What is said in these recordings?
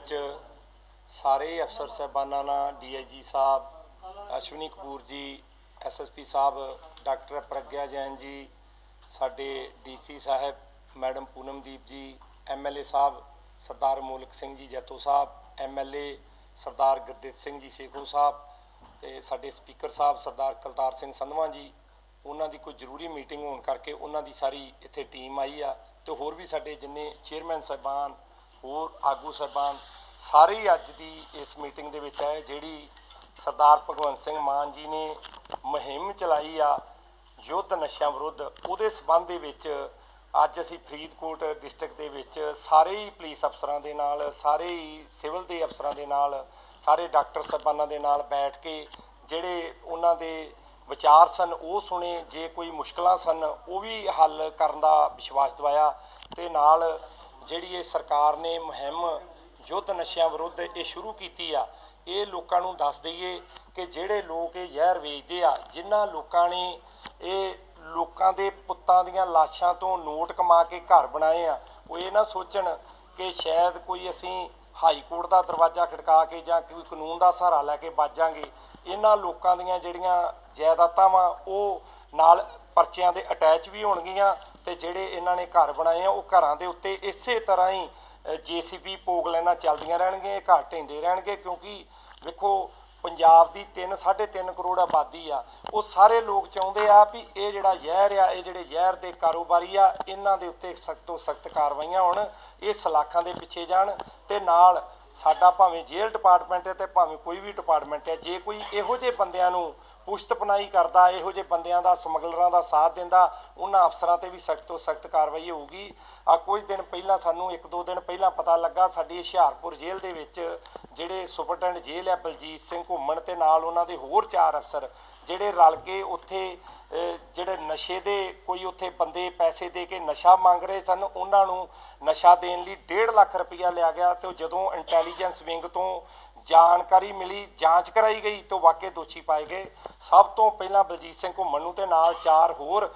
ਵਿੱਚ ਸਾਰੇ ਅਫਸਰ ਸਾਹਿਬਾਨਾਂ ਨਾਲ ਡੀਆਈਜੀ ਸਾਹਿਬ, ਅਸ਼ਵਨੀ ਕਪੂਰ ਜੀ ਐਸਐਸਪੀ ਸਾਹਿਬ, ਡਾਕਟਰ ਪ੍ਰਗਿਆ ਜੈਨ ਜੀ, ਸਾਡੇ ਡੀਸੀ ਸਾਹਿਬ, ਮੈਡਮ ਪੂਨਮਦੀਪ ਜੀ ਐਮਐਲਏ ਸਾਹਿਬ, ਸਰਦਾਰ ਮੋਲਕ ਸਿੰਘ ਜੀ ਜੈਤੋ ਸਾਹਿਬ ਐਮਐਲਏ ਸਰਦਾਰ ਗੁਰਦਿੱਤ ਸਿੰਘ ਜੀ ਸੇਖੋ ਸਾਹਿਬ ਤੇ ਸਾਡੇ ਸਪੀਕਰ ਸਾਹਿਬ ਸਰਦਾਰ ਕਲਤਾਰ ਸਿੰਘ ਸੰਧਵਾਂ ਜੀ, ਉਹਨਾਂ ਦੀ ਕੋਈ ਜ਼ਰੂਰੀ ਮੀਟਿੰਗ ਹੋਣ ਕਰਕੇ ਉਹਨਾਂ ਦੀ ਸਾਰੀ ਇੱਥੇ ਟੀਮ ਆਈ ਆ ਤੇ ਹੋਰ ਵੀ ਸਾਡੇ ਜਿੰਨੇ ਚੇਅਰਮੈਨ ਸਾਹਿਬਾਨ ਹੋਰ ਆਗੂ ਸਾਹਿਬਾਨ ਸਾਰੇ ਹੀ ਅੱਜ ਦੀ ਇਸ ਮੀਟਿੰਗ ਦੇ ਵਿੱਚ ਆਏ, ਜਿਹੜੀ ਸਰਦਾਰ ਭਗਵੰਤ ਸਿੰਘ ਮਾਨ ਜੀ ਨੇ ਮੁਹਿੰਮ ਚਲਾਈ ਆ ਯੁੱਧ ਨਸ਼ਿਆਂ ਵਿਰੁੱਧ, ਉਹਦੇ ਸਬੰਧ ਦੇ ਵਿੱਚ ਅੱਜ ਅਸੀਂ ਫਰੀਦਕੋਟ ਡਿਸਟ੍ਰਿਕਟ ਦੇ ਵਿੱਚ ਸਾਰੇ ਹੀ ਪੁਲਿਸ ਅਫਸਰਾਂ ਦੇ ਨਾਲ, ਸਾਰੇ ਹੀ ਸਿਵਲ ਦੇ ਅਫਸਰਾਂ ਦੇ ਨਾਲ, ਸਾਰੇ ਡਾਕਟਰ ਸਾਹਿਬਾਨਾਂ ਦੇ ਨਾਲ ਬੈਠ ਕੇ ਜਿਹੜੇ ਉਹਨਾਂ ਦੇ ਵਿਚਾਰ ਸਨ, ਉਹ ਸੁਣੇ, ਜੇ ਕੋਈ ਮੁਸ਼ਕਲਾਂ ਸਨ, ਉਹ ਵੀ ਹੱਲ ਕਰਨ ਦਾ ਵਿਸ਼ਵਾਸ ਦਿਵਾਇਆ ਤੇ ਨਾਲ ਜਿਹੜੀ ਇਹ ਸਰਕਾਰ ਨੇ ਮੁਹਿੰਮ ਯੁੱਧ ਨਸ਼ਿਆਂ ਵਿਰੁੱਧ ਇਹ ਸ਼ੁਰੂ ਕੀਤੀ ਆ, ਇਹ ਲੋਕਾਂ ਨੂੰ ਦੱਸ ਦਈਏ ਕਿ ਜਿਹੜੇ ਲੋਕ ਇਹ ਜ਼ਹਿਰ ਵੇਚਦੇ ਆ, ਜਿਨ੍ਹਾਂ ਲੋਕਾਂ ਨੇ ਇਹ ਲੋਕਾਂ ਦੇ ਪੁੱਤਾਂ ਦੀਆਂ ਲਾਸ਼ਾਂ ਤੋਂ ਨੋਟ ਕਮਾ ਕੇ ਘਰ ਬਣਾਏ ਆ, ਉਹ ਇਹ ਨਾ ਸੋਚਣ ਕਿ ਸ਼ਾਇਦ ਕੋਈ ਅਸੀਂ ਹਾਈ ਕੋਰਟ ਦਾ ਦਰਵਾਜ਼ਾ ਖੜਕਾ ਕੇ ਜਾਂ ਕੋਈ ਕਾਨੂੰਨ ਦਾ ਸਹਾਰਾ ਲੈ ਕੇ ਬਾਜਾਂਗੇ ਇਹਨਾਂ ਲੋਕਾਂ ਦੀਆਂ ਜਿਹੜੀਆਂ ਜਾਇਦਾਦਾਂ ਵਾ, ਉਹ ਨਾਲ ਪਰਚਿਆਂ ਦੇ ਅਟੈਚ ਵੀ ਹੋਣਗੀਆਂ ਤੇ ਜਿਹੜੇ ਇਹਨਾਂ ਨੇ ਘਰ ਬਣਾਏ ਆ, ਉਹ ਘਰਾਂ ਦੇ ਉੱਤੇ ਇਸੇ ਤਰ੍ਹਾਂ ਹੀ ਜੀਸੀਪੀ ਪੋਗ ਲੈਣਾ ਚੱਲਦੀਆਂ ਰਹਿਣਗੀਆਂ, ਇਹ ਘਰ ਢਿੰਡੇ ਰਹਿਣਗੇ ਕਿਉਂਕਿ ਵੇਖੋ, ਪੰਜਾਬ ਦੀ 3 3.5 ਕਰੋੜ ਆਬਾਦੀ ਆ, ਉਹ ਸਾਰੇ ਲੋਕ ਚਾਹੁੰਦੇ ਆ ਵੀ ਇਹ ਜਿਹੜਾ ਜ਼ਹਿਰ ਆ, ਇਹ ਜਿਹੜੇ ਜ਼ਹਿਰ ਦੇ ਕਾਰੋਬਾਰੀ ਆ, ਇਹਨਾਂ ਦੇ ਉੱਤੇ ਸਖਤ ਤੋਂ ਸਖਤ ਕਾਰਵਾਈਆਂ ਹੋਣ, ਇਹ ਸਲਾਖਾਂ ਦੇ ਪਿੱਛੇ ਜਾਣ ਤੇ ਨਾਲ ਸਾਡਾ ਭਾਵੇਂ ਜੇਲ੍ਹ ਡਿਪਾਰਟਮੈਂਟ ਹੈ ਤੇ ਭਾਵੇਂ ਕੋਈ ਵੀ ਡਿਪਾਰਟਮੈਂਟ ਹੈ, ਜੇ ਕੋਈ ਇਹੋ ਜਿਹੇ ਬੰਦਿਆਂ ਨੂੰ ਪੁਸ਼ਤ ਕਰਦਾ, ਇਹੋ ਜਿਹੇ ਬੰਦਿਆਂ ਦਾ, ਸਮਗਲਰਾਂ ਦਾ ਸਾਥ ਦਿੰਦਾ, ਉਹਨਾਂ ਅਫਸਰਾਂ ਤੇ ਵੀ ਸਖਤ ਤੋਂ ਸਖਤ ਕਾਰਵਾਈ ਹੋਊਗੀ। ਆ ਕੁਝ ਦਿਨ ਪਹਿਲਾਂ ਸਾਨੂੰ, ਇੱਕ ਦੋ ਦਿਨ ਪਹਿਲਾਂ ਪਤਾ ਲੱਗਾ, ਸਾਡੀ ਹੁਸ਼ਿਆਰਪੁਰ ਜੇਲ੍ਹ ਦੇ ਵਿੱਚ ਜਿਹੜੇ ਸੁਪਰਡੈਂਟ ਜੇਲ੍ਹ ਹੈ ਬਲਜੀਤ ਸਿੰਘ ਘੁੰਮਣ ਤੇ ਨਾਲ ਉਹਨਾਂ ਦੇ ਹੋਰ ਚਾਰ ਅਫਸਰ, ਜਿਹੜੇ ਰਲ ਕੇ ਉੱਥੇ ਜਿਹੜੇ ਨਸ਼ੇ ਦੇ, ਕੋਈ ਉੱਥੇ ਬੰਦੇ ਪੈਸੇ ਦੇ ਕੇ ਨਸ਼ਾ ਮੰਗ ਰਹੇ ਸਨ, ਉਹਨਾਂ ਨੂੰ ਨਸ਼ਾ ਦੇਣ ਲਈ 1.5 ਲੱਖ ਰੁਪਇਆ ਲਿਆ ਗਿਆ ਤੇ ਉਹ ਜਦੋਂ ਇੰਟੈਲੀਜੈਂਸ ਵਿੰਗ ਤੋਂ ਜਾਣਕਾਰੀ ਮਿਲੀ, ਜਾਂਚ ਕਰਾਈ ਗਈ ਤੋਂ ਵਾਕਈ ਦੋਸ਼ੀ ਪਾਏ ਗਏ। ਸਭ ਤੋਂ ਪਹਿਲਾਂ ਬਲਜੀਤ ਸਿੰਘ ਘੁੰਮਣ ਨੂੰ ਤੇ ਨਾਲ ਚਾਰ ਹੋਰ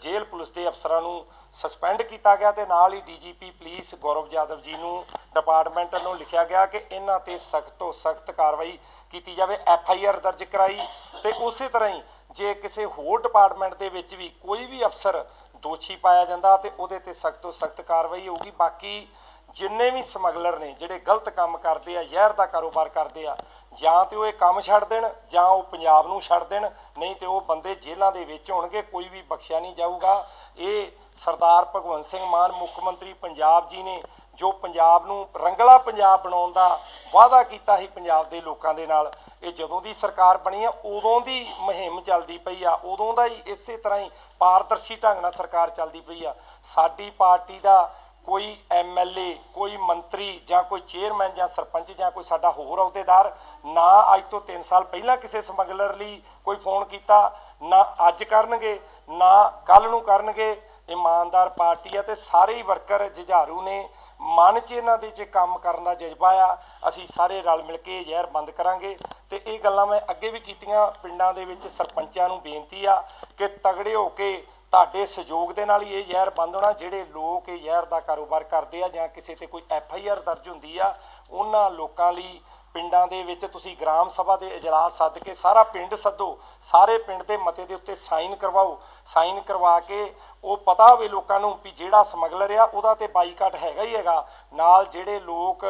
ਜੇਲ੍ਹ ਪੁਲਿਸ ਦੇ ਅਫਸਰਾਂ ਨੂੰ ਸਸਪੈਂਡ ਕੀਤਾ ਗਿਆ ਤੇ ਨਾਲ ਹੀ ਡੀਜੀਪੀ ਪੁਲਿਸ ਗੌਰਵ ਯਾਦਵ ਜੀ ਨੂੰ ਡਿਪਾਰਟਮੈਂਟ ਨੂੰ ਲਿਖਿਆ ਗਿਆ ਕਿ ਇਹਨਾਂ ਤੇ ਸਖਤ ਤੋਂ ਸਖਤ ਕਾਰਵਾਈ ਕੀਤੀ ਜਾਵੇ, ਐਫ ਆਈ ਆਰ ਦਰਜ ਕਰਾਈ ਤੇ ਉਸੇ ਤਰ੍ਹਾਂ ਹੀ ਜੇ ਕਿਸੇ ਹੋਰ ਡਿਪਾਰਟਮੈਂਟ ਦੇ ਵਿੱਚ ਵੀ ਕੋਈ ਵੀ ਅਫਸਰ ਦੋਸ਼ੀ ਪਾਇਆ ਜਾਂਦਾ ਤੇ ਉਹਦੇ ਤੇ ਸਖਤ ਤੋਂ ਸਖਤ ਕਾਰਵਾਈ ਹੋਊਗੀ। ਬਾਕੀ ਜਿੰਨੇ ਵੀ ਸਮਗਲਰ ਨੇ, ਜਿਹੜੇ ਗਲਤ ਕੰਮ ਕਰਦੇ ਆ, ਜ਼ਹਿਰ ਦਾ ਕਾਰੋਬਾਰ ਕਰਦੇ ਆ, ਜਾਂ ਤੇ ਉਹ ਇਹ ਕੰਮ ਛੱਡ ਦੇਣ, ਜਾਂ ਉਹ ਪੰਜਾਬ ਨੂੰ ਛੱਡ ਦੇਣ, ਨਹੀਂ ਤੇ ਉਹ ਬੰਦੇ ਜੇਲ੍ਹਾਂ ਦੇ ਵਿੱਚ ਹੋਣਗੇ, ਕੋਈ ਵੀ ਬਖਸ਼ਿਆ ਨਹੀਂ ਜਾਊਗਾ। ਇਹ ਸਰਦਾਰ ਭਗਵੰਤ ਸਿੰਘ ਮਾਨ, ਮੁੱਖ ਮੰਤਰੀ ਪੰਜਾਬ ਜੀ ਨੇ, ਜੋ ਪੰਜਾਬ ਨੂੰ ਰੰਗਲਾ ਪੰਜਾਬ ਬਣਾਉਣ ਦਾ ਵਾਅਦਾ ਕੀਤਾ ਸੀ ਪੰਜਾਬ ਦੇ ਲੋਕਾਂ ਦੇ ਨਾਲ, ਇਹ ਜਦੋਂ ਦੀ ਸਰਕਾਰ ਬਣੀ ਆ, ਉਦੋਂ ਦੀ ਮੁਹਿੰਮ ਚੱਲਦੀ ਪਈ ਆ, ਉਦੋਂ ਦਾ ਹੀ ਇਸੇ ਤਰ੍ਹਾਂ ਹੀ ਪਾਰਦਰਸ਼ੀ ਢੰਗ ਨਾਲ ਸਰਕਾਰ ਚੱਲਦੀ ਪਈ ਆ। ਸਾਡੀ ਪਾਰਟੀ ਦਾ ਕੋਈ ਐਮਐਲਏ ਕੋਈ ਮੰਤਰੀ ਜਾਂ ਕੋਈ ਚੇਅਰਮੈਨ ਜਾਂ ਸਰਪੰਚ ਜਾਂ ਕੋਈ ਸਾਡਾ ਹੋਰ ਅਹੁਦੇਦਾਰ ਨਾ ਅੱਜ ਤੋਂ 3 ਸਾਲ ਪਹਿਲਾਂ ਕਿਸੇ ਸਮਗਲਰ ਲਈ ਕੋਈ ਫੋਨ ਕੀਤਾ, ਨਾ ਅੱਜ ਕਰਨਗੇ, ਨਾ ਕੱਲ ਨੂੰ ਕਰਨਗੇ। ਇਮਾਨਦਾਰ ਪਾਰਟੀ ਆ ਤੇ ਸਾਰੇ ਹੀ ਵਰਕਰ ਜੁਝਾਰੂ ਨੇ। ਮਨ 'ਚ ਇਹਨਾਂ ਦੇ 'ਚ ਕੰਮ ਕਰਨ ਦਾ ਜਜ਼ਬਾ ਆ। ਅਸੀਂ ਸਾਰੇ ਰਲ ਮਿਲ ਕੇ ਜ਼ਹਿਰ ਬੰਦ ਕਰਾਂਗੇ। ਤੇ ਇਹ ਗੱਲਾਂ ਮੈਂ ਅੱਗੇ ਵੀ ਕੀਤੀਆਂ। ਪਿੰਡਾਂ ਦੇ ਵਿੱਚ ਸਰਪੰਚਾਂ ਨੂੰ ਬੇਨਤੀ ਆ ਕਿ ਤਗੜੇ ਹੋ ਕੇ ਤੁਹਾਡੇ ਸਹਿਯੋਗ ਦੇ ਨਾਲ ਹੀ ਇਹ ਜ਼ਹਿਰ ਬੰਦ ਹੋਣਾ, ਜਿਹੜੇ ਲੋਕ ਇਹ ਜ਼ਹਿਰ ਦਾ ਕਾਰੋਬਾਰ ਕਰਦੇ ਆ ਜਾਂ ਕਿਸੇ ਤੇ ਕੋਈ ਐਫ ਆਈ ਆਰ ਦਰਜ ਹੁੰਦੀ ਆ, ਉਹਨਾਂ ਲੋਕਾਂ ਲਈ ਪਿੰਡਾਂ ਦੇ ਵਿੱਚ ਤੁਸੀਂ ਗ੍ਰਾਮ ਸਭਾ ਦੇ ਇਜਲਾਸ ਸੱਦ ਕੇ ਸਾਰਾ ਪਿੰਡ ਸੱਦੋ, ਸਾਰੇ ਪਿੰਡ ਦੇ ਮਤੇ ਦੇ ਉੱਤੇ ਸਾਈਨ ਕਰਵਾਓ। ਸਾਈਨ ਕਰਵਾ ਕੇ ਉਹ ਪਤਾ ਹੋਵੇ ਲੋਕਾਂ ਨੂੰ ਵੀ ਜਿਹੜਾ ਸਮਗਲਰ ਆ, ਉਹਦਾ ਤੇ ਬਾਈਕਾਟ ਹੈਗਾ ਹੀ ਹੈਗਾ। ਨਾਲ ਜਿਹੜੇ ਲੋਕ,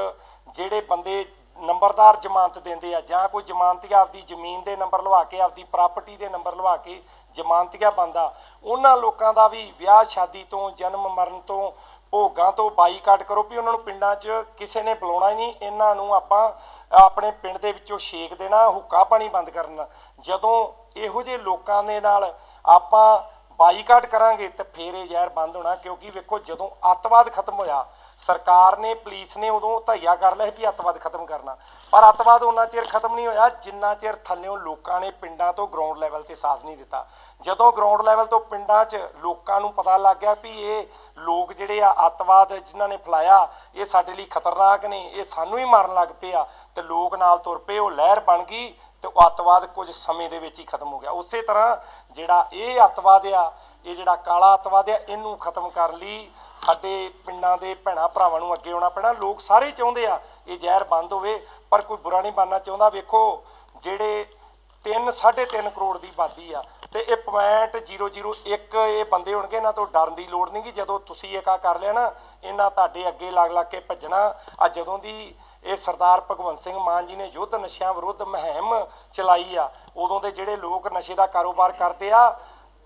ਜਿਹੜੇ ਬੰਦੇ ਨੰਬਰਦਾਰ ਜ਼ਮਾਨਤ ਦਿੰਦੇ ਆ ਜਾਂ ਕੋਈ ਜ਼ਮਾਨਤੀਆ ਆਪਦੀ ਜ਼ਮੀਨ ਦੇ ਨੰਬਰ ਲਵਾ ਕੇ, ਆਪਦੀ ਪ੍ਰਾਪਰਟੀ ਦੇ ਨੰਬਰ ਲਵਾ ਕੇ ਜ਼ਮਾਨਤੀਆ ਬੰਦਾ, ਉਹਨਾਂ ਲੋਕਾਂ ਦਾ ਵੀ ਵਿਆਹ ਸ਼ਾਦੀ ਤੋਂ, ਜਨਮ ਮਰਨ ਤੋਂ, ਭੋਗਾਂ ਤੋਂ ਬਾਈਕਾਟ ਕਰੋ ਵੀ ਉਹਨਾਂ ਨੂੰ ਪਿੰਡਾਂ 'ਚ ਕਿਸੇ ਨੇ ਬੁਲਾਉਣਾ ਹੀ ਨਹੀਂ, ਇਹਨਾਂ ਨੂੰ ਆਪਾਂ ਆਪਣੇ ਪਿੰਡ ਦੇ ਵਿੱਚੋਂ ਛੇਕ ਦੇਣਾ, ਹੁੱਕਾ ਪਾਣੀ ਬੰਦ ਕਰਨਾ। ਜਦੋਂ ਇਹੋ ਜਿਹੇ ਲੋਕਾਂ ਦੇ ਨਾਲ ਆਪਾਂ ਬਾਈਕਾਟ ਕਰਾਂਗੇ ਤੇ ਫੇਰ ਇਹ ਜ਼ਹਿਰ ਬੰਦ ਹੋਣਾ, ਕਿਉਂਕਿ ਵੇਖੋ ਜਦੋਂ ਅੱਤਵਾਦ ਖਤਮ ਹੋਇਆ, ਸਰਕਾਰ ਨੇ, ਪੁਲਿਸ ਨੇ ਉਦੋਂ ਧਈਆ ਕਰ ਲਿਆ ਵੀ ਅੱਤਵਾਦ ਖਤਮ ਕਰਨਾ। ਪਰ ਅੱਤਵਾਦ ਉਹਨਾਂ ਚਿਰ ਖਤਮ ਨਹੀਂ ਹੋਇਆ, ਜਿੰਨਾ ਚਿਰ ਥੱਲਿਓਂ ਲੋਕਾਂ ਨੇ ਪਿੰਡਾਂ ਤੋਂ ਗਰਾਊਂਡ ਲੈਵਲ ਤੇ ਸਾਥ ਨਹੀਂ ਦਿੱਤਾ। ਜਦੋਂ ਗਰਾਊਂਡ ਲੈਵਲ ਤੋਂ ਪਿੰਡਾਂ 'ਚ ਲੋਕਾਂ ਨੂੰ ਪਤਾ ਲੱਗ ਗਿਆ ਵੀ ਇਹ ਲੋਕ ਜਿਹੜੇ ਆ ਅੱਤਵਾਦ ਜਿਨ੍ਹਾਂ ਨੇ ਫਲਾਇਆ, ਇਹ ਸਾਡੇ ਲਈ ਖਤਰਨਾਕ ਨੇ, ਇਹ ਸਾਨੂੰ ਹੀ ਮਾਰਨ ਲੱਗ ਪਏ ਆ, ਤੇ ਲੋਕ ਨਾਲ ਤੁਰ ਪਏ, ਉਹ ਲਹਿਰ ਬਣ ਗਈ ਤੇ ਉਹ ਅੱਤਵਾਦ ਕੁਝ ਸਮੇਂ ਦੇ ਵਿੱਚ ਹੀ ਖਤਮ ਹੋ ਗਿਆ। ਉਸੇ ਤਰ੍ਹਾਂ ਜਿਹੜਾ ਇਹ ਅੱਤਵਾਦ ਆ, ਇਹ ਜਿਹੜਾ ਕਾਲਾ ਅੱਤਵਾਦ ਆ, ਇਹਨੂੰ ਖਤਮ ਕਰਨ ਲਈ ਸਾਡੇ ਪਿੰਡਾਂ ਦੇ ਭੈਣਾ ਭਰਾਵਾਂ ਨੂੰ ਅੱਗੇ ਆਉਣਾ ਪੈਣਾ। ਲੋਕ ਸਾਰੇ ਚਾਹੁੰਦੇ ਆ ਇਹ ਜ਼ਹਿਰ ਬੰਦ ਹੋਵੇ, ਪਰ ਕੋਈ ਬੁਰਾ ਨਹੀਂ ਬਣਨਾ ਚਾਹੁੰਦਾ। ਵੇਖੋ, ਜਿਹੜੇ 3 3.5 ਕਰੋੜ ਦੀ ਆਬਾਦੀ ਆ ਤੇ ਇਹ ਪੁਆਇੰਟ 001 ਇਹ ਬੰਦੇ ਹੋਣਗੇ, ਇਹਨਾਂ ਤੋਂ ਡਰਨ ਦੀ ਲੋੜ ਨਹੀਂ ਕਿ ਜਦੋਂ ਤੁਸੀਂ ਇਹ ਕਾ ਕਰ ਲਿਆ ਨਾ, ਇਹਨਾਂ ਤੁਹਾਡੇ ਅੱਗੇ ਲੱਗ ਲੱਗ ਕੇ ਭੱਜਣਾ। ਆ ਜਦੋਂ ਦੀ ਇਹ ਸਰਦਾਰ ਭਗਵੰਤ ਸਿੰਘ ਮਾਨ ਜੀ ਨੇ ਯੁੱਧ ਨਸ਼ਿਆਂ ਵਿਰੁੱਧ ਮੁਹਿੰਮ ਚਲਾਈ ਆ। ਉਦੋਂ ਦੇ ਜਿਹੜੇ ਲੋਕ ਨਸ਼ੇ ਦਾ ਕਾਰੋਬਾਰ ਕਰਦੇ ਆ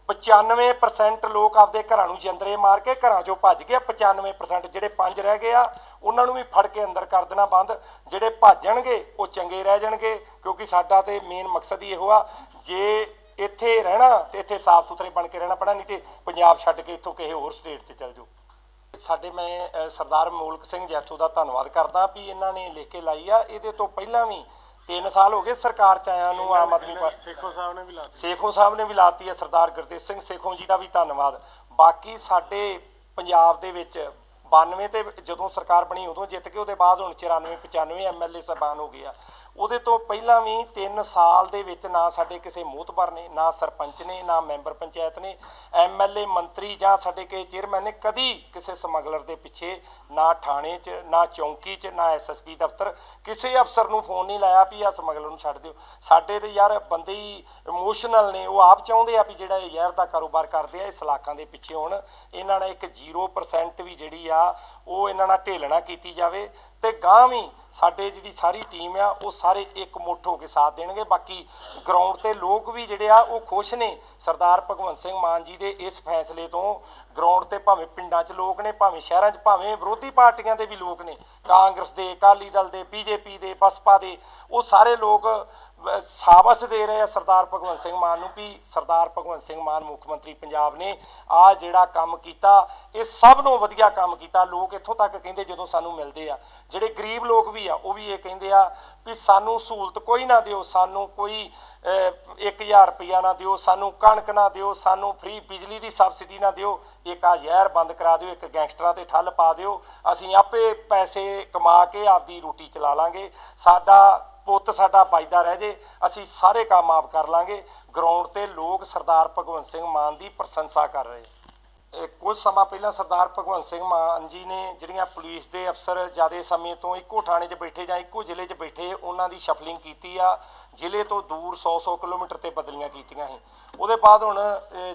95% ਲੋਕ ਆਪਦੇ ਘਰਾਂ ਨੂੰ ਜੰਦਰੇ ਮਾਰ ਕੇ ਘਰਾਂ ਚੋਂ ਭੱਜ ਗਏ 95% ਜਿਹੜੇ ਪੰਜ ਰਹਿ ਗਏ ਆ, ਉਹਨਾਂ ਨੂੰ ਵੀ ਫੜ ਕੇ ਅੰਦਰ ਕਰ ਦੇਣਾ ਬੰਦ। ਜਿਹੜੇ ਭੱਜਣਗੇ, ਉਹ ਚੰਗੇ ਰਹਿ ਜਾਣਗੇ, ਕਿਉਂਕਿ ਸਾਡਾ ਤੇ ਮੇਨ ਮਕਸਦ ਹੀ ਇਹੋ ਆ। ਜੇ ਇੱਥੇ ਰਹਿਣਾ ਤੇ ਇੱਥੇ ਸਾਫ਼ ਸੁਥਰੇ ਬਣ ਕੇ ਰਹਿਣਾ ਪੈਣਾ, ਨਹੀਂ ਤੇ ਪੰਜਾਬ ਛੱਡ ਕੇ ਇੱਥੋਂ ਕਿਸੇ ਹੋਰ ਸਟੇਟ 'ਚ ਚੱਲ ਜਾਓ। ਸਾਡੇ ਮੈਂ ਸਰਦਾਰ ਮੋਲਕ ਸਿੰਘ ਜੈਤੋ ਦਾ ਧੰਨਵਾਦ ਕਰਦਾ ਵੀ ਇਹਨਾਂ ਨੇ ਲਿਖ ਕੇ ਲਾਈ ਆ। ਇਹਦੇ ਤੋਂ ਪਹਿਲਾਂ ਵੀ 3 ਸਾਲ ਹੋ ਗਏ ਸਰਕਾਰ ਚ ਆਇਆਂ ਨੂੰ ਆਮ ਆਦਮੀ ਪਾਰਟੀ ਸੇਖੋ ਸਾਹਿਬ ਨੇ ਵੀ ਲਾ ਦਿੱਤੀ ਸੇਖੋਂ ਸਾਹਿਬ ਨੇ ਵੀ ਲਾਤੀ ਹੈ ਸਰਦਾਰ ਗੁਰਤੇਜ ਸਿੰਘ ਸੇਖੋਂ ਜੀ ਦਾ ਵੀ ਧੰਨਵਾਦ। ਬਾਕੀ ਸਾਡੇ ਪੰਜਾਬ ਦੇ ਵਿੱਚ 92 ਤੇ ਜਦੋਂ ਸਰਕਾਰ ਬਣੀ ਉਦੋਂ ਜਿੱਤ ਕੇ ਉਹਦੇ ਬਾਅਦ ਹੁਣ 94 95 ਐਮਐਲਏ ਸਬਾਨ ਹੋ ਗਏ ਆ। ਉਹਦੇ ਤੋਂ ਪਹਿਲਾਂ ਵੀ 3 ਸਾਲ ਦੇ ਵਿੱਚ ਨਾ ਸਾਡੇ ਕਿਸੇ ਮੋਹਤਬਰ ਨੇ, ਨਾ ਸਰਪੰਚ ਨੇ, ਨਾ ਮੈਂਬਰ ਪੰਚਾਇਤ ਨੇ ਐਮਐਲਏ ਮੰਤਰੀ ਜਾਂ ਸਾਡੇ ਕਿਸੇ ਚੇਅਰਮੈਨ ਨੇ ਕਦੀ ਕਿਸੇ ਸਮਗਲਰ ਦੇ ਪਿੱਛੇ ਨਾ ਥਾਣੇ 'ਚ, ਨਾ ਚੌਂਕੀ 'ਚ, ਨਾ ਐਸਐਸਪੀ ਦਫ਼ਤਰ ਕਿਸੇ ਅਫਸਰ ਨੂੰ ਫੋਨ ਨਹੀਂ ਲਾਇਆ ਵੀ ਆ ਸਮਗਲਰ ਨੂੰ ਛੱਡ ਦਿਓ। ਸਾਡੇ ਤੇ ਯਾਰ ਬੰਦੇ ਹੀ ਇਮੋਸ਼ਨਲ ਨੇ, ਉਹ ਆਪ ਚਾਹੁੰਦੇ ਆ ਵੀ ਜਿਹੜਾ ਇਹ ਜ਼ਹਿਰ ਦਾ ਕਾਰੋਬਾਰ ਕਰਦੇ ਆ ਇਹ ਸਲਾਖਾਂ ਦੇ ਪਿੱਛੇ ਹੋਣ। ਇਹਨਾਂ ਨਾਲ ਇੱਕ 0% ਵੀ ਜਿਹੜੀ ਆ, ਉਹ ਇਹਨਾਂ ਨਾਲ ਢੇਲਣਾ ਕੀਤੀ ਜਾਵੇ ਤੇ ਗਾਂ ਵੀ ਸਾਡੇ ਜਿਹੜੀ ਸਾਰੀ ਟੀਮ ਆ, ਉਹ ਸਾਰੇ ਇੱਕ ਮੁੱਠ ਹੋ ਕੇ ਸਾਥ ਦੇਣਗੇ। ਬਾਕੀ ਗਰਾਊਂਡ ਤੇ ਲੋਕ ਵੀ ਜਿਹੜੇ ਆ, ਉਹ ਖੁਸ਼ ਨੇ। ਸਰਦਾਰ ਭਗਵੰਤ ਸਿੰਘ ਮਾਨ ਜੀ ਦੇ ਇਸ ਫੈਸਲੇ ਤੋਂ। ਗਰਾਊਂਡ ਤੇ ਭਾਵੇਂ ਪਿੰਡਾਂ 'ਚ ਲੋਕ ਨੇ, ਭਾਵੇਂ ਸ਼ਹਿਰਾਂ 'ਚ, ਭਾਵੇਂ ਵਿਰੋਧੀ ਪਾਰਟੀਆਂ ਦੇ ਵੀ ਲੋਕ ਨੇ। ਕਾਂਗਰਸ ਦੇ, ਅਕਾਲੀ ਦਲ ਦੇ, ਬੀਜੇਪੀ ਦੇ, ਬਸਪਾ ਦੇ, ਉਹ ਸਾਰੇ ਲੋਕ ਸਾਬਸ ਦੇ ਰਹੇ ਆ ਸਰਦਾਰ ਭਗਵੰਤ ਸਿੰਘ ਮਾਨ ਨੂੰ ਵੀ, ਸਰਦਾਰ ਭਗਵੰਤ ਸਿੰਘ ਮਾਨ, ਮੁੱਖ ਮੰਤਰੀ ਪੰਜਾਬ ਨੇ ਆ ਜਿਹੜਾ ਕੰਮ ਕੀਤਾ, ਇਹ ਸਭ ਨੂੰ ਵਧੀਆ ਕੰਮ ਕੀਤਾ। ਲੋਕ ਇੱਥੋਂ ਤੱਕ ਕਹਿੰਦੇ ਜਦੋਂ ਸਾਨੂੰ ਮਿਲਦੇ ਆ। ਜਿਹੜੇ ਗਰੀਬ ਲੋਕ ਵੀ ਆ, ਉਹ ਵੀ ਇਹ ਕਹਿੰਦੇ ਆ ਵੀ ਸਾਨੂੰ ਸਹੂਲਤ ਕੋਈ ਨਾ ਦਿਓ, ਸਾਨੂੰ ਕੋਈ 1000 ਰੁਪਇਆ ਨਾ ਦਿਓ, ਸਾਨੂੰ ਕਣਕ ਨਾ ਦਿਓ, ਸਾਨੂੰ ਫ੍ਰੀ ਬਿਜਲੀ ਦੀ ਸਬਸਿਡੀ ਨਾ ਦਿਓ, ਇੱਕ ਆ ਜ਼ਹਿਰ ਬੰਦ ਕਰਾ ਦਿਓ, ਇੱਕ ਗੈਂਗਸਟਰਾਂ ਤੇ ਠੱਲ ਪਾ ਦਿਓ, ਅਸੀਂ ਆਪੇ ਪੈਸੇ ਕਮਾ ਕੇ ਆਪਦੀ ਰੋਟੀ ਚਲਾ ਲਾਂਗੇ। ਸਾਡਾ ਪੁੱਤ ਸਾਡਾ ਬਚਦਾ ਰਹਿ ਜੇ, ਅਸੀਂ ਸਾਰੇ ਕੰਮ ਆਪ ਕਰ ਲਾਂਗੇ। ਗਰਾਊਂਡ ਤੇ ਲੋਕ ਸਰਦਾਰ ਭਗਵੰਤ ਸਿੰਘ ਮਾਨ ਦੀ ਪ੍ਰਸ਼ੰਸਾ ਕਰ ਰਹੇ। ਕੁਝ ਸਮਾਂ ਪਹਿਲਾਂ ਸਰਦਾਰ ਭਗਵੰਤ ਸਿੰਘ ਮਾਨ ਜੀ ਨੇ ਜਿਹੜੀਆਂ ਪੁਲਿਸ ਦੇ ਅਫਸਰ ਜਿਆਦੇ ਸਮੇਂ ਤੋਂ ਇੱਕੋ ਥਾਣੇ 'ਚ ਬੈਠੇ ਜਾਂ ਇੱਕੋ ਜ਼ਿਲ੍ਹੇ 'ਚ ਬੈਠੇ, ਉਹਨਾਂ ਦੀ ਸ਼ਫਲਿੰਗ ਕੀਤੀ ਆ। ਜ਼ਿਲ੍ਹੇ ਤੋਂ ਦੂਰ 100-100 ਕਿਲੋਮੀਟਰ ਤੇ ਬਦਲੀਆਂ ਕੀਤੀਆਂ ਸੀ। ਉਹਦੇ ਬਾਅਦ ਹੁਣ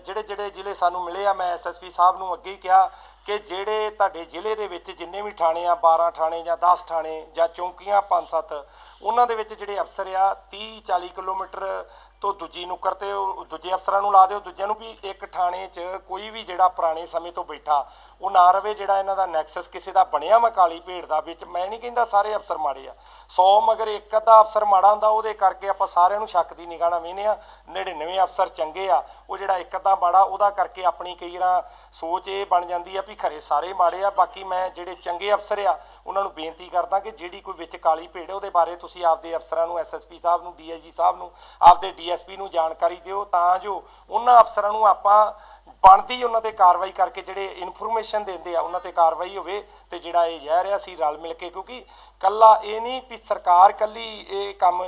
ਜਿਹੜੇ ਜਿਹੜੇ ਜ਼ਿਲ੍ਹੇ ਸਾਨੂੰ ਮਿਲੇ ਆ, ਮੈਂ ਐਸਐਸਪੀ ਸਾਹਿਬ ਨੂੰ ਅੱਗੇ ਹੀ ਕਿਹਾ ਕਿ ਜਿਹੜੇ ਤੁਹਾਡੇ ਜ਼ਿਲ੍ਹੇ ਦੇ ਵਿੱਚ ਜਿੰਨੇ ਵੀ ਥਾਣੇ ਆ 12 ਥਾਣੇ ਜਾਂ 10 ਥਾਣੇ ਜਾਂ ਚੌਂਕੀਆਂ 5-7 ਉਹਨਾਂ ਦੇ ਵਿੱਚ ਜਿਹੜੇ ਅਫਸਰ ਆ 30-40 ਕਿਲੋਮੀਟਰ ਤੋਂ ਦੂਜੀ ਨੁੱਕਰ ਤੇ ਉਹ ਦੂਜੇ ਅਫਸਰਾਂ ਨੂੰ ਲਾ ਦਿਓ, ਦੂਜਿਆਂ ਨੂੰ ਵੀ ਇੱਕ ਥਾਣੇ 'ਚ ਕੋਈ ਵੀ ਜਿਹੜਾ ਪੁਰਾਣੇ ਸਮੇਂ ਤੋਂ ਬੈਠਾ, ਉਹ ਨਾ ਰਵੇ ਜਿਹੜਾ ਇਹਨਾਂ ਦਾ ਨੈਕਸਸ ਕਿਸੇ ਦਾ ਬਣਿਆ ਮੈਂ ਕਾਲੀ ਭੇਡ ਦਾ ਵਿੱਚ। ਮੈਂ ਨਹੀਂ ਕਹਿੰਦਾ ਸਾਰੇ ਅਫਸਰ ਮਾੜੇ ਆ। 100 ਮਗਰ ਇੱਕ ਅੱਧਾ ਅਫਸਰ ਮਾੜਾ ਹੁੰਦਾ, ਉਹਦੇ ਕਰਕੇ ਆਪਾਂ ਸਾਰਿਆਂ ਨੂੰ ਸ਼ੱਕ ਦੀ ਨਿਗਾਹ ਨਾਲ ਵੇਖਦੇ ਆ 99 ਅਫਸਰ ਚੰਗੇ ਆ, ਉਹ ਜਿਹੜਾ ਇੱਕ ਅੱਧਾ ਮਾੜਾ, ਉਹਦਾ ਕਰਕੇ ਆਪਣੀ ਕਈ ਵਾਰਾਂ ਸੋਚ ਇਹ ਬਣ ਜਾਂਦੀ ਆ ਵੀ ਖਰੇ ਸਾਰੇ ਮਾੜੇ ਆ, ਬਾਕੀ ਮੈਂ ਜਿਹੜੇ ਚੰਗੇ ਅਫਸਰ ਆ ਉਹਨਾਂ ਨੂੰ ਬੇਨਤੀ ਕਰਦਾ ਕਿ ਜਿਹੜੀ ਕੋਈ ਵਿੱਚ ਕਾਲੀ ਭੇਡ ਹੈ, ਉਹਦੇ ਬਾਰੇ ਤੁਸੀਂ ਆਪਦੇ ਅਫਸਰਾਂ ਨੂੰ ਐਸਐਸਪੀ ਸਾਹਿਬ ਨੂੰ, ਡੀਆਈਜੀ ਸਾਹਿਬ ਨੂੰ, ਆਪਦੇ ਡੀਐਸਪੀ ਨੂੰ ਜਾਣਕਾਰੀ ਦਿਓ, ਤਾਂ ਜੋ ਉਹਨਾਂ ਅਫਸਰਾਂ ਨੂੰ ਆਪਾਂ ਬਣਦੀ ਉਹਨਾਂ ਤੇ ਕਾਰਵਾਈ ਕਰਕੇ ਜਿਹੜੇ ਇਨਫੋਰਮੇਸ਼ਨ ਦਿੰਦੇ ਆ, ਉਹਨਾਂ ਤੇ ਕਾਰਵਾਈ ਹੋਵੇ ਤੇ ਜਿਹੜਾ ਇਹ ਜ਼ਹਿਰ ਆ ਸੀ ਰਲ ਮਿਲ ਕੇ, ਕਿਉਂਕਿ ਕੱਲਾ ਇਹ ਨਹੀਂ ਵੀ ਸਰਕਾਰ ਕੱਲੀ ਇਹ ਕੰਮ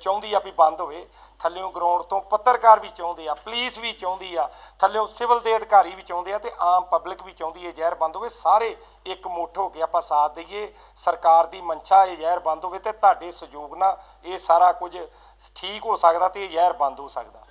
ਚਾਹੁੰਦੀ ਆ ਵੀ ਬੰਦ ਹੋਵੇ ਥੱਲਿਓਂ ਗਰਾਊਂਡ ਤੋਂ ਪੱਤਰਕਾਰ ਵੀ ਚਾਹੁੰਦੇ ਆ ਪੁਲਿਸ ਵੀ ਚਾਹੁੰਦੀ ਆ, ਥੱਲਿਓਂ ਸਿਵਲ ਦੇ ਅਧਿਕਾਰੀ ਵੀ ਚਾਹੁੰਦੇ ਆ ਤੇ ਆਮ ਪਬਲਿਕ ਵੀ ਚਾਹੁੰਦੀ ਹੈ ਜ਼ਹਿਰ ਬੰਦ ਹੋਵੇ, ਸਾਰੇ ਇੱਕ ਮੁੱਠ ਹੋ ਕੇ ਆਪਾਂ ਸਾਥ ਦਈਏ, ਸਰਕਾਰ ਦੀ ਮਨਸ਼ਾ ਇਹ ਜ਼ਹਿਰ ਬੰਦ ਹੋਵੇ ਤੇ ਤੁਹਾਡੇ ਸਹਿਯੋਗ ਨਾਲ ਇਹ ਸਾਰਾ ਕੁਝ ਠੀਕ ਹੋ ਸਕਦਾ ਤੇ ਇਹ ਜ਼ਹਿਰ ਬੰਦ ਹੋ ਸਕਦਾ।